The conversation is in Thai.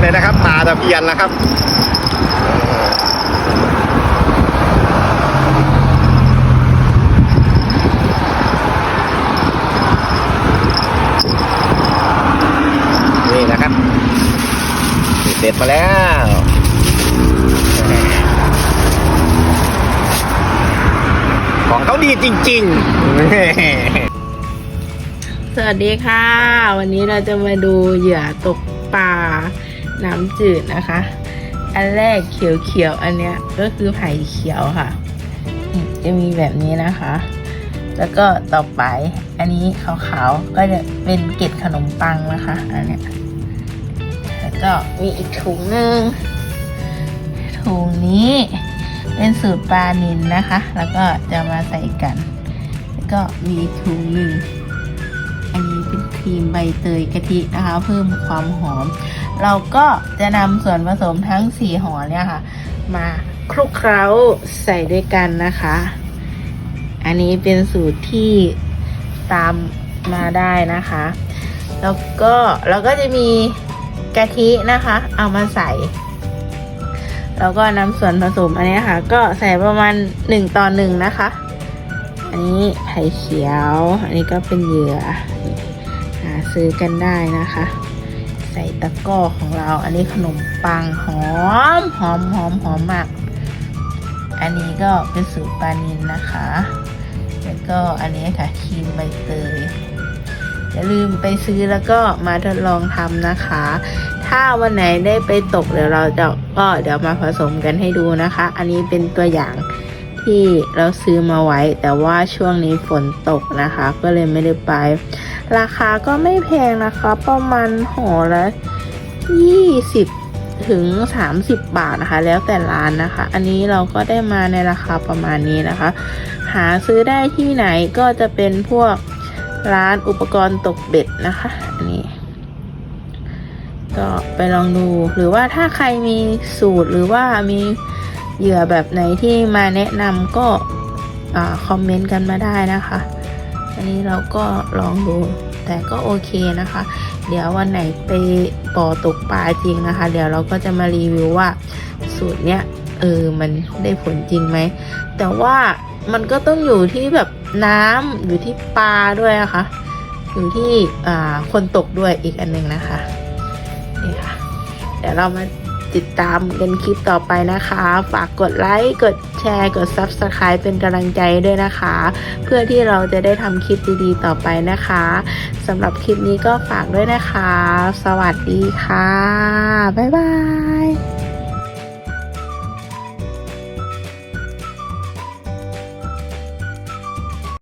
เลยนะครับปลาตะเพียนแล้วครับนี่นะครับเสร็จมาแล้วของเขาดีจริงๆสวัสดีค่ะ วันนี้เราจะมาดูเหยื่อตกปลา น้ำจืดนะคะ อันแรกเขียวๆ อันเนี้ยก็คือไผ่เขียวค่ะ จะมีแบบนี้นะคะ แล้วก็ต่อไป อันนี้ขาวๆ ก็จะเป็นเกล็ดขนมปังนะคะ อันเนี้ย แล้วก็มีอีกถุงหนึ่งถุงนี้เป็นสูตรปลานินนะคะ แล้วก็จะมาใส่กัน แล้วก็มีถุงหนึ่ง อันนี้เป็นครีมใบเตยกะทินะคะ เพิ่มความหอม เราก็จะนำส่วนผสมทั้งสี่ห่อเนี่ยค่ะ มาคลุกเคล้าใส่ด้วยกันนะคะ อันนี้เป็นสูตรที่ตามมาได้นะคะ แล้วก็เราก็จะมีกะทินะคะ เอามาใส่ แล้วก็นำส่วนผสมอันนี้ค่ะ ก็ใส่ประมาณหนึ่งต่อหนึ่งนะคะ อันนี้ไผ่เขียว อันนี้ก็เป็นเหยื่อ หาซื้อกันได้นะคะ ใส่ตะกร้อของเรา อันนี้ขนมปังหอมหอมหอมหอมมาก อันนี้ก็เป็นสูตรปลานินนะคะ แล้วก็อันนี้ค่ะครีมใบเตยอย่าลืมไปซื้อแล้วก็มาทดลองทำนะคะ ถ้าวันไหนได้ไปตกเดี๋ยวเราจะก็เดี๋ยวมาผสมกันให้ดูนะคะ อันนี้เป็นตัวอย่าง ที่เราซื้อมาไว้ แต่ว่าช่วงนี้ฝนตกนะคะ ก็เลยไม่ได้ไป ราคาก็ไม่แพงนะคะ ประมาณห่อละ20ถึง 30 บาทนะคะ แล้วแต่ร้านนะคะ อันนี้เราก็ได้มาในราคาประมาณนี้นะคะ หาซื้อได้ที่ไหนก็จะเป็นพวกร้านอุปกรณ์ตกเบ็ดนะคะ อันนี้ ก็ไปลองดูหรือว่าถ้าใครมีสูตรหรือว่ามี เหยื่อแบบไหนที่มาแนะนำก็คอมเมนต์กันมาได้นะคะ อันนี้เราก็ลองดูแต่ก็โอเคนะคะ เดี๋ยววันไหนไปป่อตกปลาจริงนะคะ เดี๋ยวเราก็จะมารีวิวว่าสูตรเนี้ยเออมันได้ผลจริงไหม แต่ว่ามันก็ต้องอยู่ที่แบบน้ำอยู่ที่ปลาด้วยนะคะ อยู่ที่อ่าคนตกด้วยอีกอันหนึ่งนะคะนี่ค่ะ เดี๋ยวเรามา ติดตามกันคลิปต่อไปนะคะ ฝากกดไลค์กดแชร์กด Subscribe เป็นกำลังใจด้วยนะคะ เพื่อที่เราจะได้ทำคลิปดีๆต่อไปนะคะสำหรับคลิปนี้ก็ฝากด้วยนะคะ สวัสดีค่ะ บ๊ายบาย